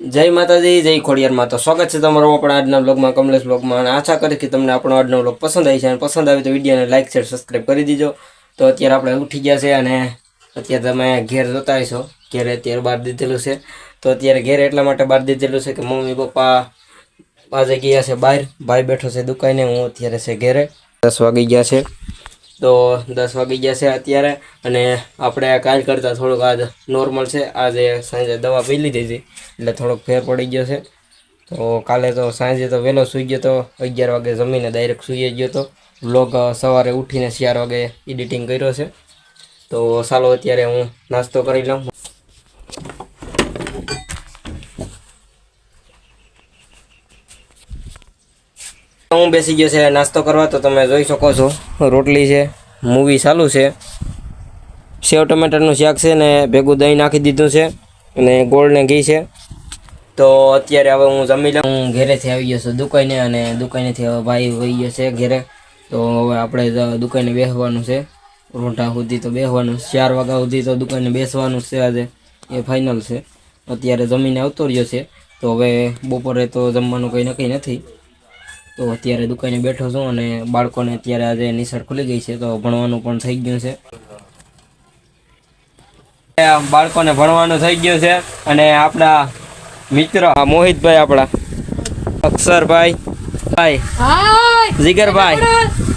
જય માતાજી, જય ખોડિયારમાં તો સ્વાગત છે તમારું આપણા આજના બ્લોગમાં કમલેશ બ્લોગમાં અને આશા કરી કે તમને આપણો આજનો બ્લોગ પસંદ આવી છે. અને પસંદ આવે તો વિડીયોને લાઇક શેર સબસ્ક્રાઈબ કરી દીજો. તો અત્યારે આપણે ઉઠી ગયા છે અને અત્યારે તમે ઘેર જોતા હશો. ઘેરે અત્યારે બહાર દીધેલું છે. તો અત્યારે ઘેર એટલા માટે બહાર દીધેલું છે કે મમ્મી, પપ્પા આજે ગયા છે બહાર. ભાઈ બેઠો છે દુકાને, હું અત્યારે છે ઘેરે. દસ વાગી ગયા છે. તો દસ વાગી ગયા છે અત્યારે અને આપણે કાલ કરતાં થોડુંક આજ નોર્મલ છે. આજે સાંજે દવા પી લીધી હતી, એટલે થોડોક ફેર પડી ગયો છે. તો કાલે તો સાંજે તો વહેલો સૂઈ ગયો તો અગિયાર વાગે જમીને ડાયરેક્ટ સૂઈ ગયો તો બ્લોગ સવારે ઉઠીને ચાર વાગે એડિટિંગ કર્યો છે. તો ચાલો અત્યારે હું નાસ્તો કરી લઉં. હું બેસી ગયો છે, નાસ્તો કરવા, તો તમે જોઈ શકો છો. રોટલી છે, મૂવી ચાલુ છે. સેવ ટમેટાનું શાક છે ને ભેગું દહીં નાખી દીધું છે અને ગોળ ને ઘી છે. તો અત્યારે હવે હું જમી લઉં. હું ઘેરેથી આવી ગયો છું દુકાને અને દુકાનેથી હવે ભાઈ વહી ગયો છે ઘેરે. તો હવે આપણે દુકાને બેસવાનું છે. રોંઢા સુધી તો બેસવાનું ચાર વાગ્યા સુધી તો દુકાને બેસવાનું છે આજે. એ ફાઇનલ છે. અત્યારે જમીને આવતો રહ્યો છે. તો હવે બપોરે તો જમવાનું કંઈ નક્કી નથી. તો અત્યારે દુકાને બેઠો છું અને બાળકોને અત્યારે આજે નિશાળ ખુલી ગઈ છે તો ભણવાનું પણ થઈ ગયું છે. આ બાળકોને ભણવાનું થઈ ગયું છે અને આપણા મિત્ર મોહિતભાઈ આપણા. અક્ષરભાઈ. ભાઈ. જીગરભાઈ.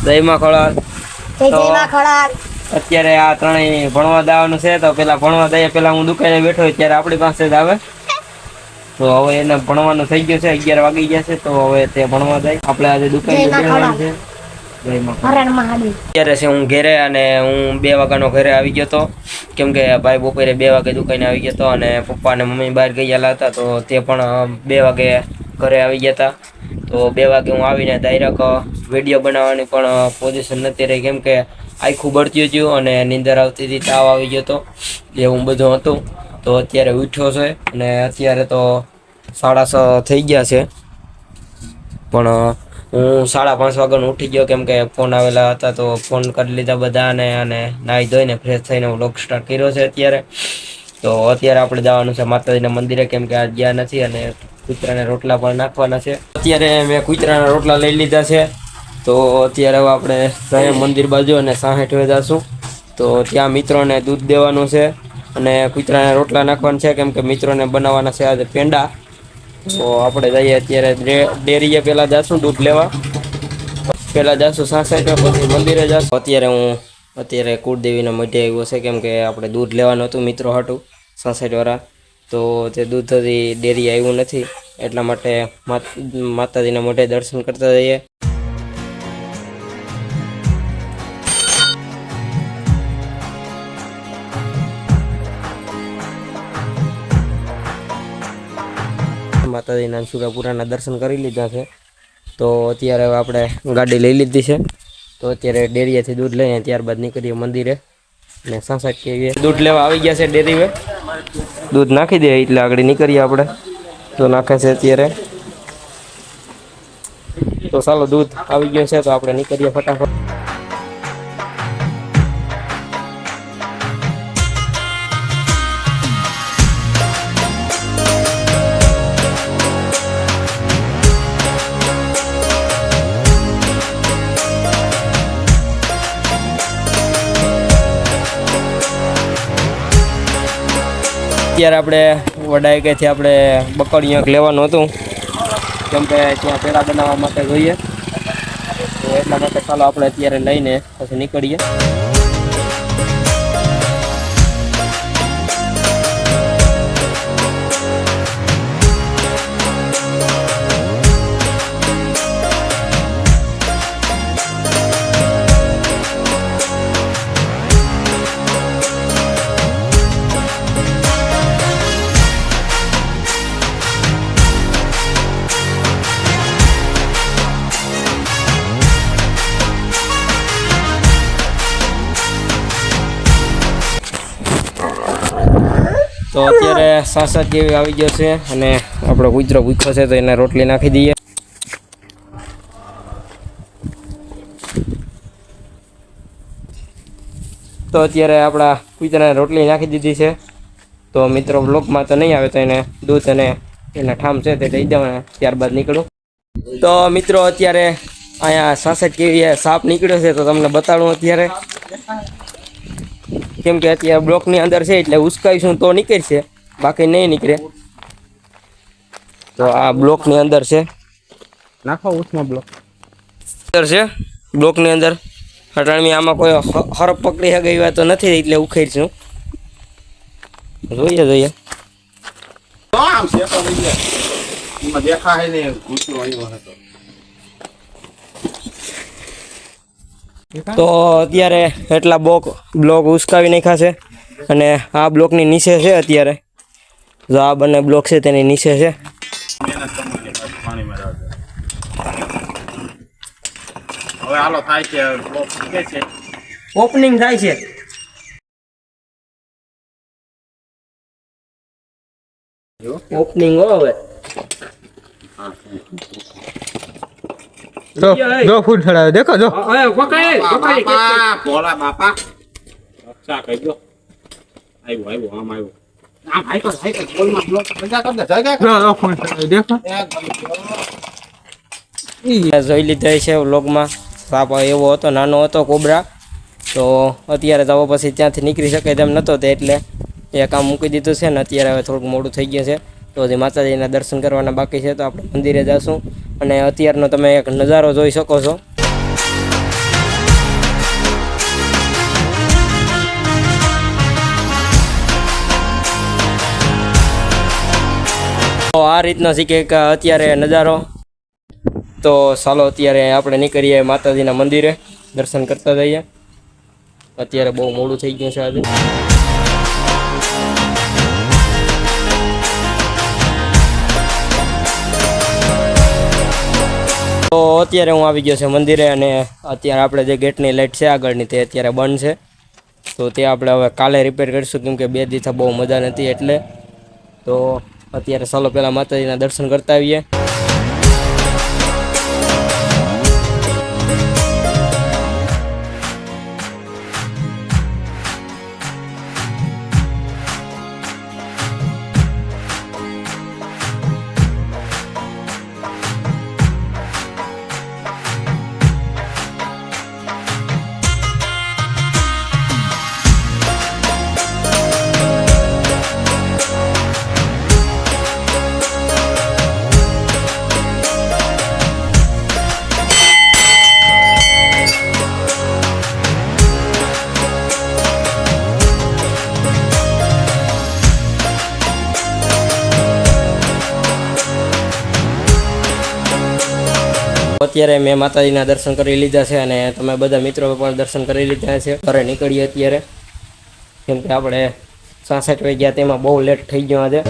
દહીમાં ખોળાર તો- જય માં ખોડાલ અત્યારે આ ત્રણેય ભણવા દાવાનું છે તો પેલા ભણવા દઈએ પેલા હું દુકાને બેઠો ત્યારે આપણી પાસે જ આવે. તો હવે એને ભણવાનું થઈ ગયું છે અગિયાર વાગી ગયા છે તો હવે તે ભણવા જાય. આપણે આજે દુકાન છે અત્યારે છે હું ઘેરે અને હું બે વાગ્યાનો ઘરે આવી ગયો હતો. કેમ કે ભાઈ બપોરે બે વાગે દુકાને આવી ગયો હતો અને પપ્પા અને મમ્મી બહાર ગયેલા હતા તો તે પણ બે વાગે ઘરે આવી ગયા હતા. તો બે વાગે હું આવીને ડાયરેક્ટ વીડિયો બનાવવાની પણ પોઝિશન નથી રહી. કેમ કે આખું બળતી હતું અને નીંદર આવતી હતી તાવ આવી ગયો હતો. એવું બધું હતું. તો અત્યારે ઉઠ્યો છે અને અત્યારે તો સાડા છ થઈ ગયા છે. પણ હું સાડા પાંચ વાગ્યાનો ઉઠી ગયો કેમ કે ફોન આવેલા હતા તો ફોન કરી લીધા બધાને અને નાહી ધોઈને ફ્રેશ થઈને વ્લોગ સ્ટાર્ટ કર્યો છે અત્યારે. તો અત્યારે આપણે જવાનું છે માતાજીના મંદિરે કેમ કે આજ ગયા નથી અને કૂતરાને રોટલા પણ નાખવાના છે. અત્યારે મેં કૂતરાના રોટલા લઈ લીધા છે. તો અત્યારે આપણે સાંઈ મંદિર બાજુ અને સાહેઠ જઈશું તો ત્યાં મિત્રોને દૂધ દેવાનું છે. અને કૂતરાને રોટલા નાખવાના છે, કેમ કે મિત્રોને બનાવવાના છે આજે પેંડા. તો આપણે જઈએ અત્યારે ડેરીએ પહેલાં જાશું દૂધ લેવા. પહેલાં જાશું સાસઠ પછી મંદિરે જાશું. અત્યારે હું, અત્યારે કુળદેવીના મઢે આવ્યો છે, કેમ કે આપણે દૂધ લેવાનું હતું, મિત્રો હતું સાસઠ તો તે દૂધ હજી ડેરી આવ્યું નથી, એટલા માટે માત- માતાજીના મઢે દર્શન કરતા જઈએ. માતાજીના સુરાપુરાના દર્શન કરી લીધા છે. તો અત્યારે આપણે ગાડી લઈ લીધી છે. તો અત્યારે ડેરીએથી દૂધ લઈએ ત્યારબાદ નીકળીએ મંદિરે. ને સાસઠ કેવીએ દૂધ લેવા આવી ગયા છે ડેરીએ દૂધ નાખી દે એટલે આગળ નીકળીએ આપણે. તો નાખે છે અત્યારે. તો ચાલો દૂધ આવી ગયું છે તો આપણે નીકળીએ ફટાફટ. અત્યારે આપણે વડાયકેથી આપણે બકડીયાંક લેવાનું હતું. કેમ કે ત્યાં પેલા બનાવવા માટે જોઈએ. તો એટલા માટે ચાલો આપણે અત્યારે લઈને પછી નીકળીએ. તો અત્યારે સાસઠ જેવી આવી ગયો છે અને આપણો કૂતરો ભૂખ્યો છે તો એને રોટલી નાખી દઈએ. તો અત્યારે આપણા કૂતરાને રોટલી નાખી દીધી છે. તો મિત્રો બ્લોકમાં તો નહીં આવે તો એને દૂધ અને એના ઠામ છે તે દઈ દઉં ત્યારબાદ નીકળું. તો મિત્રો, અત્યારે અહીંયા સાસઠ કેવી સાપ નીકળ્યો છે તો તમને બતાડું અત્યારે. કેમ કે અત્યારે બ્લોકની અંદર છે એટલે ઉસકાઈશું તો નીકળશે બાકી નહીં નીકળે. તો આ બ્લોકની અંદર છે. નાખો ઉસમાં બ્લોક અંદર છે બ્લોકની અંદર. અટાણમી આમાં કોઈ હરફ પકડી ગઈ હોય તો નથી એટલે ઉખેરશું જોઈએ જોઈએ. આમ છે તો દેખાય ને ઘૂંચો આવ્યો હતો. તો અત્યારે એટલા બ્લોક બ્લોક ઉસકાવી નાખ્યા છે અને આ બ્લોકની નીચે છે અત્યારે. જો આ બંને બ્લોક છે તેની નીચે છે. ઓપનિંગ થાય છે ઓપનિંગ હો હવે. જો જો ફૂટ ચડાવે. દેખો જો. બાપા ભોળા બાપા. રક્ષા કરજો આવ્યો આવ્યો આમ આવ્યો. આમ બોલમાં બ્લોક રજા કર દે જગ્યા જો જો ફૂટ ચડાવે. દેખો. જોઈ લીધા છે વ્લોગમાં. સાપ એવો હતો નાનો હતો કોબરા. તો અત્યારે તો પછી ત્યાંથી નીકળી શકે તેમ નહોતો તે એટલે એ કામ મૂકી દીધું છે ને અત્યારે હવે થોડુંક મોડું થઈ ગયું છે. તો હજી માતાજીના દર્શન કરવાના બાકી છે, તો આપણે મંદિરે જશું. અને અત્યારનો તમે એક નજારો જોઈ શકો છો. તો આ રીતનો શીખે કે અત્યારે નજારો. તો ચાલો અત્યારે આપણે નીકળીએ માતાજીના મંદિરે. દર્શન કરતા જઈએ. અત્યારે બહુ મોડું થઈ ગયું છે આજે. અત્યારે હું આવી ગયો છે મંદિરે અને અત્યારે આપણે જે ગેટની લાઇટ છે આગળની તે અત્યારે બંધ છે. તો તે આપણે હવે કાલે રિપેર કરીશું કેમ કે બે દિવસ બહુ મજા નથી એટલે. તો અત્યારે ચાલો પહેલાં માતાજીના દર્શન કરતા આવીએ. અત્યારે મેં માતાજીના દર્શન કરી લીધા છે અને તમે બધા મિત્રો પણ દર્શન કરી લીધા છે. ઘરે નીકળીએ અત્યારે. કેમ કે આપણે સાસઠ વાગ્યા, તેમાં બહુ લેટ થઈ ગયો આજે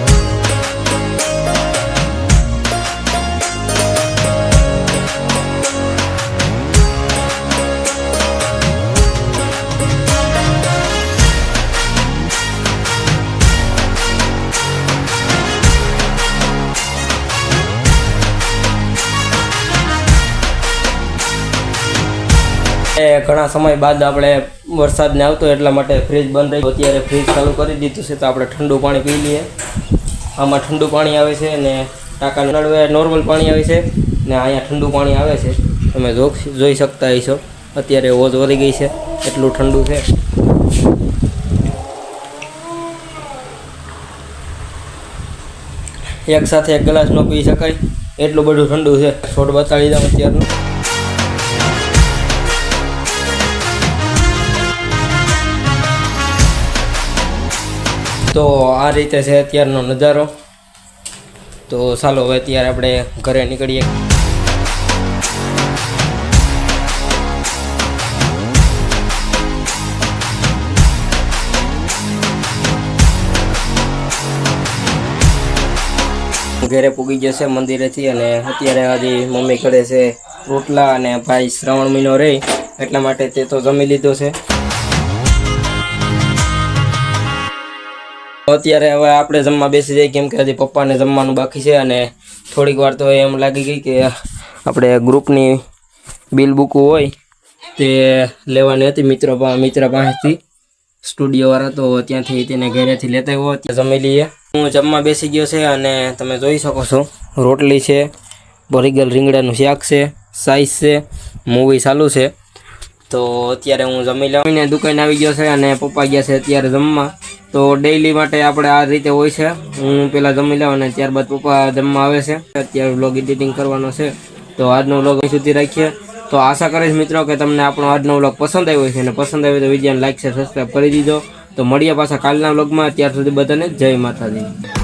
એ ઘણા સમય બાદ આપણે વરસાદને આવતો એટલા માટે ફ્રીજ બંધ રહ્યું અત્યારે ફ્રીજ ચાલુ કરી દીધું છે તો આપણે ઠંડુ પાણી પી લઈએ. આમાં ઠંડુ પાણી આવે છે અને ટાંકા નળવે નોર્મલ પાણી આવે છે ને અહીંયા ઠંડુ પાણી આવે છે. તમે જોઈ શકતા હશો. અત્યારે ઓજ વધી ગઈ છે, એટલું ઠંડુ છે. એક સાથે એક ગ્લાસ ન પી શકાય. એટલું બધું ઠંડુ છે. છોડ બતાડી દઉં અત્યારનું. તો આ રીતે છે અત્યારનો નજારો. તો ચાલો હવે અત્યારે આપણે ઘરે નીકળીએ. ઘેરે પૂગી જશે મંદિરેથી અને અત્યારે હજી મમ્મી કરે છે રોટલા અને ભાઈ શ્રાવણ મહિનો રહી, એટલા માટે તે તો જમી લીધો છે. અત્યારે હવે આપણે જમવા બેસી જઈએ, કેમ કે હજી પપ્પાને જમવાનું બાકી છે અને થોડીક વાર તો એમ લાગી ગઈ કે આપણે ગ્રુપની બિલ બુક હોય તે લેવાની હતી મિત્રો મિત્ર પાસેથી. સ્ટુડિયોવાળા તો ત્યાંથી તેને ઘરેથી લેતા આવ્યો, ત્યાં જમી લઈએ. હું જમવા બેસી ગયો છે અને તમે જોઈ શકો છો, રોટલી છે, ભરીગલ રીંગણાનું શાક છે સાઈઝ છે, મૂવી ચાલુ છે. તો અત્યારે હું જમી લઉં ને દુકાન આવી ગયો છે અને પપ્પા ગયા છે અત્યારે જમવા. તો ડેઈલી માટે આપણે આ રીતે હોય છે. હું પહેલાં જમી લઉં અને ત્યારબાદ પપ્પા જમવા આવે છે. અત્યારે વ્લોગ એડિટિંગ કરવાનો છે. તો આજનો વ્લોગ અહીં સુધી રાખીએ. તો આશા કરીશ મિત્રો કે તમને આપણો આજનો વ્લોગ પસંદ આવ્યો છે અને પસંદ આવ્યો તો વિડીયોને લાઈક છે સબસ્ક્રાઈબ કરી દીધો તો મળીએ પાછા કાલના વ્લોગમાં ત્યાર સુધી બધાને જય માતાજી.